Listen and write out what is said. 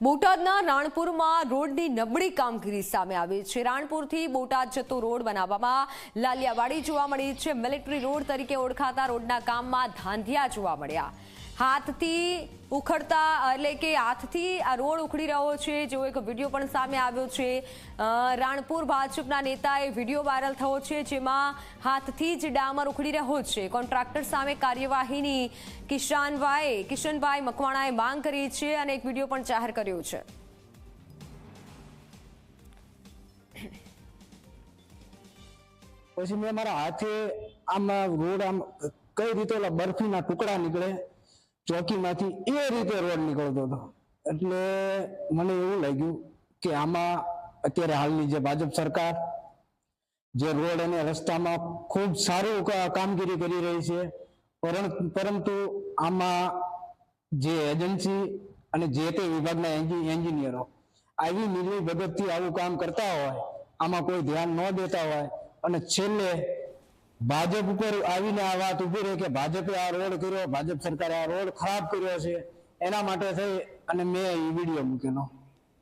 બોટાદના રાણપુરમાં રોડની નબળી કામગીરી સામે આવી છે. રાણપુરથી બોટાદ જતો રોડ બનાવવામાં લાલિયાવાડી જોવા મળી છે. મિલિટરી રોડ તરીકે ઓળખાતા રોડના કામમાં ધાંધિયા જોવા મળ્યા. હાથથી ઉખડતા, એટલે કે હાથથી આ રોડ ઉખડી રહ્યો છે. જેવો એક વીડિયો પણ સામે આવ્યો છે. રાણપુર ભાજપના નેતાએ વીડિયો વાયરલ થયો છે, જેમાં હાથથી જ ડામર ઉખડી રહ્યો છે. કોન્ટ્રાક્ટર સામે કાર્યવાહીની કિશાનભાઈ, કિશનભાઈ મકવાણાએ માંગ કરી છે અને એક વીડિયો પણ જાહેર કર્યો છે. પછી મેં મારા હાથે આમ રોડ આમ કઈ રીતે બરફીના ટુકડા નીકળે? ચોકીમાંથી એ રીતે રોડ નીકળતો હતો. એટલે મને એવું લાગ્યું કે આમાં અત્યારે હાલની જે ભાજપ સરકાર, જે રોડ અને રસ્તામાં ખૂબ સારું કામગીરી કરી રહી છે પરંતુ આમાં જે એજન્સી અને જે તે વિભાગના એન્જિનિયરો આવી મિલી ભગતથી આવું કામ કરતા હોય, આમાં કોઈ ધ્યાન ન દેતા હોય અને છેલ્લે ભાજપ ઉપર આવીને આ વાત ઊભી રહી કે ભાજપે આ રોડ કર્યો, ભાજપ સરકારે આ રોડ ખરાબ કર્યો છે. એના માટે થઈ અને મેં એ વીડિયો મૂકેલો.